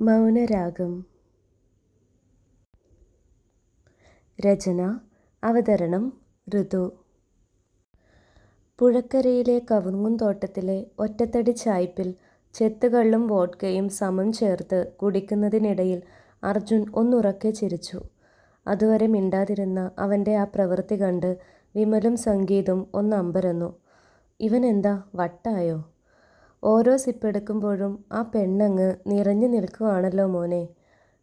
മൗനരാഗം രചന അവതരണം ഋതു പുഴക്കരയിലെ കവുങ്ങുംതോട്ടത്തിലെ ഒറ്റത്തടി ചായ്പിൽ ചെത്തുകള്ളും വോഡ്കയും സമം ചേർത്ത് കുടിക്കുന്നതിനിടയിൽ അർജുൻ ഒന്നുറക്കെ ചിരിച്ചു. അതുവരെ മിണ്ടാതിരുന്ന അവന്റെ ആ പ്രവൃത്തി കണ്ട് വിമലും സംഗീതും ഒന്നമ്പരന്നു. ഇവനെന്താ വട്ടായോ? ഓരോ സിപ്പ് എടുക്കുമ്പോഴും ആ പെണ്ണങ്ങ് നിറഞ്ഞു നിൽക്കുവാണല്ലോ മോനെ.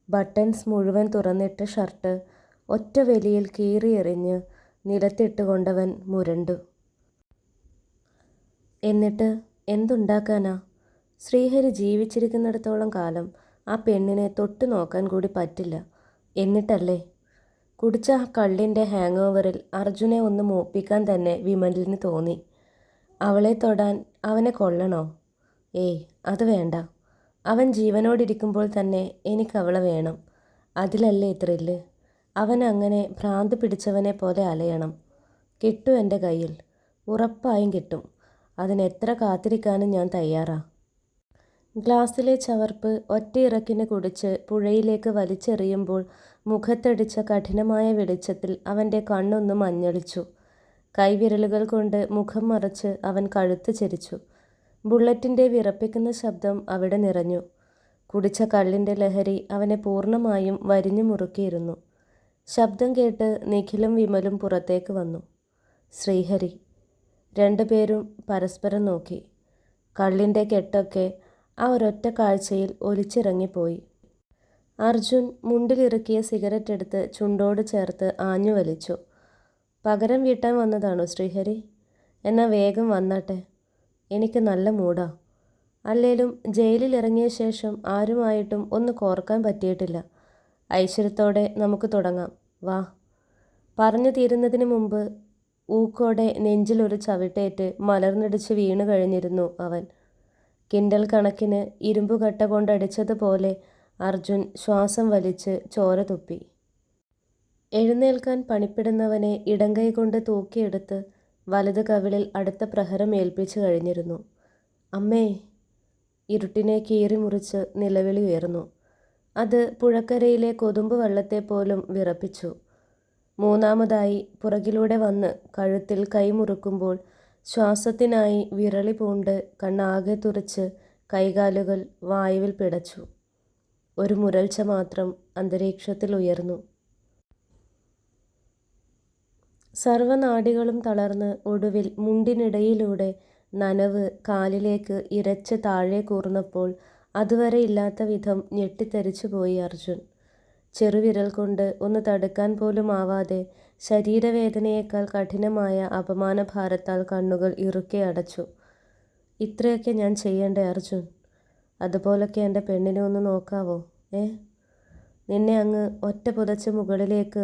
ബട്ടൺസ് മുഴുവൻ തുറന്നിട്ട് ഷർട്ട് ഒറ്റ വലിയിൽ കീറിയെറിഞ്ഞ് നിലത്തിട്ടുകൊണ്ടവൻ മുരണ്ടു. എന്നിട്ട് എന്തുണ്ടാക്കാനാ? ശ്രീഹരി ജീവിച്ചിരിക്കുന്നിടത്തോളം കാലം ആ പെണ്ണിനെ തൊട്ടു നോക്കാൻ കൂടി പറ്റില്ല. എന്നിട്ടല്ലേ? കുടിച്ച ആ ഹാങ് ഓവറിൽ അർജുനെ ഒന്ന് മൂപ്പിക്കാൻ തന്നെ വിമലിന് തോന്നി. അവളെ തൊടാൻ അവനെ കൊള്ളണോ? ഏയ് അത് വേണ്ട. അവൻ ജീവനോടിരിക്കുമ്പോൾ തന്നെ എനിക്കവളെ വേണം. അതിലല്ലേ ത്രില്ല്. അങ്ങനെ ഭ്രാന്ത് പിടിച്ചവനെ പോലെ അലയണം. കിട്ടും എന്റെ കയ്യിൽ. ഉറപ്പായും കിട്ടും. അതിനെത്ര കാത്തിരിക്കാനും ഞാൻ തയ്യാറാ. ഗ്ലാസ്സിലെ ചവർപ്പ് ഒറ്റയിറക്കിന് കുടിച്ച് പുഴയിലേക്ക് വലിച്ചെറിയുമ്പോൾ മുഖത്തടിച്ച കഠിനമായ വെളിച്ചത്തിൽ അവന്റെ കണ്ണൊന്ന് മഞ്ഞളിച്ചു. കൈവിരലുകൾ കൊണ്ട് മുഖം മറച്ച് അവൻ കഴുത്ത് ചരിച്ചു. ബുള്ളറ്റിന്റെ വിറപ്പിക്കുന്ന ശബ്ദം അവിടെ നിറഞ്ഞു. കുടിച്ച കള്ളിന്റെ ലഹരി അവനെ പൂർണമായും വരിഞ്ഞു മുറുക്കിയിരുന്നു. ശബ്ദം കേട്ട് നിഖിലും വിമലും പുറത്തേക്ക് വന്നു. ശ്രീഹരി. രണ്ടുപേരും പരസ്പരം നോക്കി. കള്ളിന്റെ കെട്ടൊക്കെ ആ ഒരൊറ്റ കാഴ്ചയിൽ ഒലിച്ചിറങ്ങിപ്പോയി. അർജുൻ മുണ്ടിലിറക്കിയ സിഗരറ്റ് എടുത്ത് ചുണ്ടോട് ചേർത്ത് ആഞ്ഞു വലിച്ചു. പകരം വീട്ടാൻ വന്നതാണോ ശ്രീഹരി? എന്നാൽ വേഗം വന്നാട്ടെ. എനിക്ക് നല്ല മൂടാ അല്ലേലും ജയിലിൽ ഇറങ്ങിയ ശേഷം ആരുമായിട്ടും ഒന്ന് കോർക്കാൻ പറ്റിയിട്ടില്ല. ഐശ്വര്യത്തോടെ നമുക്ക് തുടങ്ങാം. വാ. പറഞ്ഞു തീരുന്നതിന് മുമ്പ് ഊക്കോടെ നെഞ്ചിലൊരു ചവിട്ടേറ്റ് മലർന്നടിച്ച് വീണു കഴിഞ്ഞിരുന്നു അവൻ. കിണ്ടൽ കണക്കിന് ഇരുമ്പുകട്ട കൊണ്ടടിച്ചതുപോലെ അർജുൻ ശ്വാസം വലിച്ച് ചോര തുപ്പി. എഴുന്നേൽക്കാൻ പണിപ്പെടുന്നവനെ ഇടംകൈകൊണ്ട് തൂക്കിയെടുത്ത് വലത് കവിളിൽ അടുത്ത പ്രഹരം ഏൽപ്പിച്ചു കഴിഞ്ഞിരുന്നു. അമ്മേ. ഇരുട്ടിനെ കീറി മുറിച്ച് നിലവിളി ഉയർന്നു. അത് പുഴക്കരയിലെ കൊതുമ്പ് വള്ളത്തെപ്പോലും വിറപ്പിച്ചു. മൂന്നാമതായി പുറകിലൂടെ വന്ന് കഴുത്തിൽ കൈമുറുക്കുമ്പോൾ ശ്വാസത്തിനായി വിരളി പൂണ്ട് കണ്ണാകെ തുറച്ച് കൈകാലുകൾ വായുവിൽ പിടച്ചു. ഒരു മുരൾച്ച മാത്രം അന്തരീക്ഷത്തിൽ ഉയർന്നു. സർവനാഡികളും തളർന്ന് ഒടുവിൽ മുണ്ടിനിടയിലൂടെ നനവ് കാലിലേക്ക് ഇരച്ച് താഴെ കൂർന്നപ്പോൾ അതുവരെ ഇല്ലാത്ത വിധം ഞെട്ടിത്തരിച്ചുപോയി അർജുൻ. ചെറുവിരൽ കൊണ്ട് ഒന്ന് തടുക്കാൻ പോലും ആവാതെ ശരീരവേദനയേക്കാൾ കഠിനമായ അപമാനഭാരത്താൽ കണ്ണുകൾ ഇറുക്കെ അടച്ചു. ഇത്രയൊക്കെ ഞാൻ ചെയ്യണ്ടേ അർജുൻ? അതുപോലൊക്കെ എന്റെ പെണ്ണിനെ ഒന്ന് നോക്കാവോ ഏ? നിന്നെ അങ്ങ് ഒറ്റ പുതച്ച് മുകളിലേക്ക്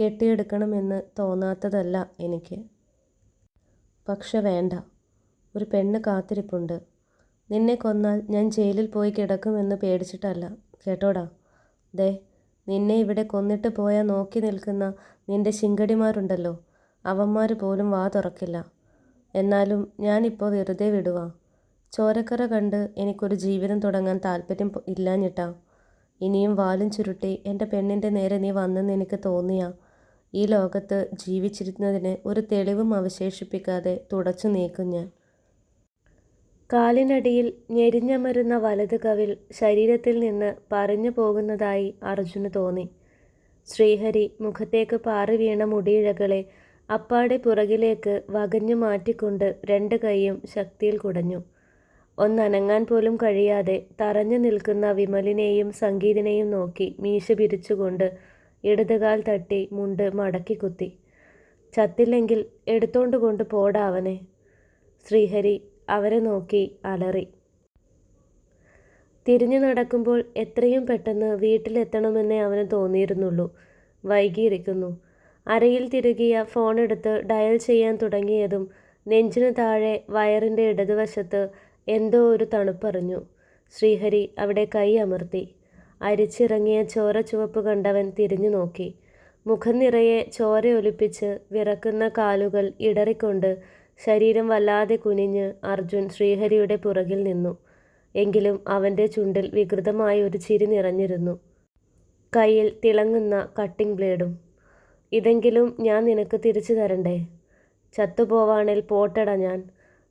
കെട്ടിയെടുക്കണമെന്ന് തോന്നാത്തതല്ല എനിക്ക്. പക്ഷെ വേണ്ട. ഒരു പെണ്ണ് കാത്തിരിപ്പുണ്ട്. നിന്നെ കൊന്നാൽ ഞാൻ ജയിലിൽ പോയി കിടക്കുമെന്ന് പേടിച്ചിട്ടല്ല. കേട്ടോടാ. ദേ നിന്നെ ഇവിടെ കൊന്നിട്ട് പോയാൽ നോക്കി നിൽക്കുന്ന നിന്റെ ശിങ്കടിമാരുണ്ടല്ലോ അവന്മാർ പോലും വാ തുറക്കില്ല. എന്നാലും ഞാനിപ്പോൾ വെറുതെ വിടുവാ. ചോരക്കറ കണ്ട് എനിക്കൊരു ജീവിതം തുടങ്ങാൻ താല്പര്യം ഇല്ലാഞ്ഞിട്ടാ. ഇനിയും വാലും ചുരുട്ടി എന്റെ പെണ്ണിന്റെ നേരെ നീ വന്നെന്ന് എനിക്ക് തോന്നിയാ ഈ ലോകത്ത് ജീവിച്ചിരുന്നതിന് ഒരു തെളിവും അവശേഷിപ്പിക്കാതെ തുടച്ചു നീക്കും ഞാൻ. കാലിനടിയിൽ ഞെരിഞ്ഞമരുന്ന വലത് കവിൽ ശരീരത്തിൽ നിന്ന് പറഞ്ഞു പോകുന്നതായി അർജുന് തോന്നി. ശ്രീഹരി മുഖത്തേക്ക് പാറി വീണ മുടിയിഴകളെ അപ്പാടെ പുറകിലേക്ക് വകഞ്ഞു മാറ്റിക്കൊണ്ട് രണ്ട് കൈയും ശക്തിയിൽ കുടഞ്ഞു. ഒന്നനങ്ങാൻ പോലും കഴിയാതെ തറഞ്ഞു നിൽക്കുന്ന വിമലിനെയും സംഗീതിനെയും നോക്കി മീശ പിരിച്ചുകൊണ്ട് ഇടത് കാൽ തട്ടി മുണ്ട് മടക്കി കുത്തി ചത്തില്ലെങ്കിൽ എടുത്തോണ്ട് കൊണ്ട് പോടാവനെ ശ്രീഹരി അവരെ നോക്കി അലറി. തിരിഞ്ഞു നടക്കുമ്പോൾ എത്രയും പെട്ടെന്ന് വീട്ടിലെത്തണമെന്നേ അവന് തോന്നിയിരുന്നുള്ളൂ. വൈകിയിരിക്കുന്നു. അരയിൽ തിരുകിയ ഫോണെടുത്ത് ഡയൽ ചെയ്യാൻ തുടങ്ങിയതും നെഞ്ചിനു താഴെ വയറിന്റെ ഇടതുവശത്ത് എന്തോ ഒരു തണുപ്പറിഞ്ഞു. ശ്രീഹരി അവിടെ കൈ അമർത്തി. അരിച്ചിറങ്ങിയ ചോര ചുവപ്പ് കണ്ടവൻ തിരിഞ്ഞു നോക്കി. മുഖം നിറയെ ചോരയൊലിപ്പിച്ച് വിറക്കുന്ന കാലുകൾ ഇടറിക്കൊണ്ട് ശരീരം വല്ലാതെ കുനിഞ്ഞ് അർജുൻ ശ്രീഹരിയുടെ പുറകിൽ നിന്നു. എങ്കിലും അവന്റെ ചുണ്ടിൽ വികൃതമായ ഒരു ചിരി നിറഞ്ഞിരുന്നു. കയ്യിൽ തിളങ്ങുന്ന കട്ടിംഗ് ബ്ലേഡും. "ഇതെങ്കിലും ഞാൻ നിനക്ക് തിരിച്ചു തരണ്ടേ? ചത്തുപോവാണേൽ പോട്ടട ഞാൻ.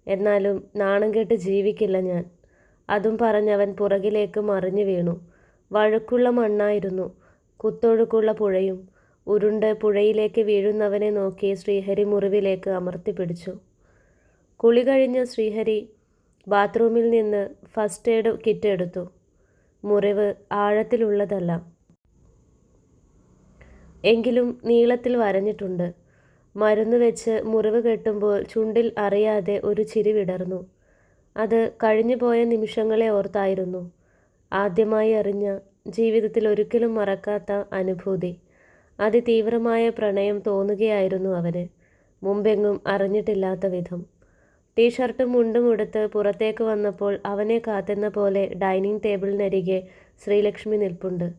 എന്നാലും നാണം കെട്ട് ജീവിക്കില്ല ഞാൻ. " അതും പറഞ്ഞവൻ പുറകിലേക്ക് മറിഞ്ഞു വീണു. വഴുക്കുള്ള മണ്ണായിരുന്നു. കുത്തൊഴുക്കുള്ള പുഴയും. ഉരുണ്ട് പുഴയിലേക്ക് വീഴുന്നവനെ നോക്കി ശ്രീഹരി മുറിവിലേക്ക് അമർത്തിപ്പിടിച്ചു. കുളി കഴിഞ്ഞ ശ്രീഹരി ബാത്റൂമിൽ നിന്ന് ഫസ്റ്റ് എയ്ഡ് കിറ്റ് എടുത്തു. മുറിവ് ആഴത്തിലുള്ളതല്ല. എങ്കിലും നീളത്തിൽ വരഞ്ഞിട്ടുണ്ട്. മരുന്ന് വെച്ച് മുറിവ് കെട്ടുമ്പോൾ ചുണ്ടിൽ അറിയാതെ ഒരു ചിരി വിടർന്നു. അത് കഴിഞ്ഞുപോയ നിമിഷങ്ങളെ ഓർത്തായിരുന്നു. ആദ്യമായി അറിഞ്ഞ, ജീവിതത്തിൽ ഒരിക്കലും മറക്കാത്ത അനുഭൂതി. അതിതീവ്രമായ പ്രണയം തോന്നുകയായിരുന്നു അവന്. മുമ്പെങ്ങും അറിഞ്ഞിട്ടില്ലാത്ത വിധം. ടീഷർട്ടും മുണ്ടും ഉടുത്ത് പുറത്തേക്ക് വന്നപ്പോൾ അവനെ കാത്തെന്ന പോലെ ഡൈനിങ് ടേബിളിനരികെ ശ്രീലക്ഷ്മി നിൽപ്പുണ്ട്.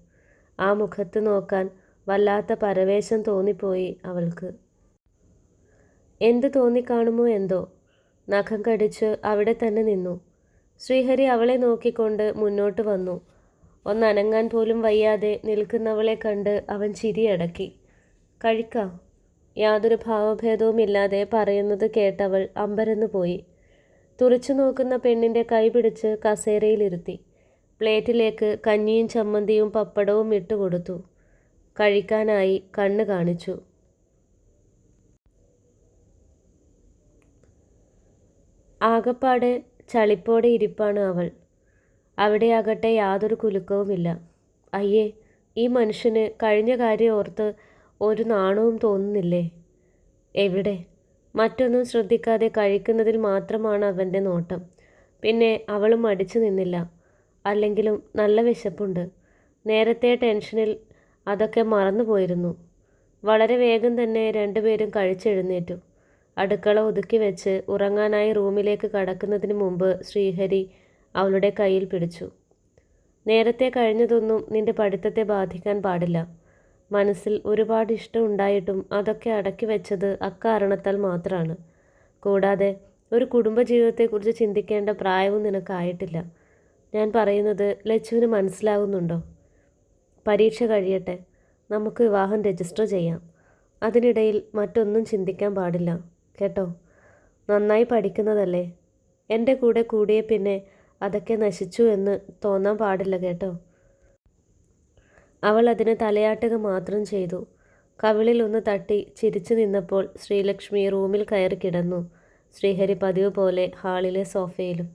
ആ മുഖത്ത് നോക്കാൻ വല്ലാത്ത പരവേശം തോന്നിപ്പോയി അവൾക്ക്. എന്ത് തോന്നിക്കാണുമോ എന്തോ. നഖം കടിച്ച് അവിടെ തന്നെ നിന്നു. ശ്രീഹരി അവളെ നോക്കിക്കൊണ്ട് മുന്നോട്ട് വന്നു. ഒന്നനങ്ങാൻ പോലും വയ്യാതെ നിൽക്കുന്നവളെ കണ്ട് അവൻ ചിരിയടക്കി. "കഴിക്കാം? " യാതൊരു ഭാവഭേദവുമില്ലാതെ പറയുന്നത് കേട്ടവൾ അമ്പരന്നു പോയി. തുറച്ചു നോക്കുന്ന പെണ്ണിന്റെ കൈ പിടിച്ച് കസേരയിലിരുത്തി. പ്ലേറ്റിലേക്ക് കഞ്ഞിയും ചമ്മന്തിയും പപ്പടവും ഇട്ട് കൊടുത്തു. കഴിക്കാനായി കണ്ണ് കാണിച്ചു. ആകപ്പാടെ ചളിപ്പോടെ ഇരിപ്പാണ് അവൾ. അവിടെയാകട്ടെ യാതൊരു കുലുക്കവുമില്ല. അയ്യേ, ഈ മനുഷ്യന് കഴിഞ്ഞ കാര്യം ഓർത്ത് ഒരു നാണവും തോന്നുന്നില്ലേ? എവിടെ? മറ്റൊന്നും ശ്രദ്ധിക്കാതെ കഴിക്കുന്നതിൽ മാത്രമാണ് അവന്റെ നോട്ടം. പിന്നെ അവളും മടിച്ചു നിന്നില്ല. അല്ലെങ്കിലും നല്ല വിശപ്പുണ്ട്. നേരത്തെ ടെൻഷനിൽ അതൊക്കെ മറന്നുപോയിരുന്നു. വളരെ വേഗം തന്നെ രണ്ടുപേരും കഴിച്ചെഴുന്നേറ്റു. അടുക്കള ഒതുക്കി വെച്ച് ഉറങ്ങാനായി റൂമിലേക്ക് കടക്കുന്നതിന് മുമ്പ് ശ്രീഹരി അവളുടെ കയ്യിൽ പിടിച്ചു. "നേരത്തെ കഴിഞ്ഞതൊന്നും നിന്റെ പഠിത്തത്തെ ബാധിക്കാൻ പാടില്ല. മനസ്സിൽ ഒരുപാട് ഇഷ്ടം ഉണ്ടായിട്ടും അതൊക്കെ അടക്കി വെച്ചത് അക്കാരണത്താൽ മാത്രമാണ് കൂടാതെ ഒരു കുടുംബജീവിതത്തെക്കുറിച്ച് ചിന്തിക്കേണ്ട പ്രായവും നിനക്കായിട്ടില്ല. ഞാൻ പറയുന്നത് ലച്ചുവിന് മനസ്സിലാകുന്നുണ്ടോ? പരീക്ഷ കഴിയട്ടെ. നമുക്ക് വിവാഹം രജിസ്റ്റർ ചെയ്യാം. അതിനിടയിൽ മറ്റൊന്നും ചിന്തിക്കാൻ പാടില്ല. കേട്ടോ? നന്നായി പഠിക്കുന്നതല്ലേ? എന്റെ കൂടെ കൂടിയേപ്പിന്നെ അതൊക്കെ നശിച്ചു എന്ന് തോന്നാൻ പാടില്ല കേട്ടോ? " അവൾ അതിന് തലയാട്ടുക മാത്രം ചെയ്തു. കവിളിൽ ഒന്ന് തട്ടി ചിരിച്ചു നിന്നപ്പോൾ ശ്രീലക്ഷ്മി റൂമിൽ കയറി കിടന്നു. ശ്രീഹരി പതിവ് പോലെ ഹാളിലെ സോഫയിലും.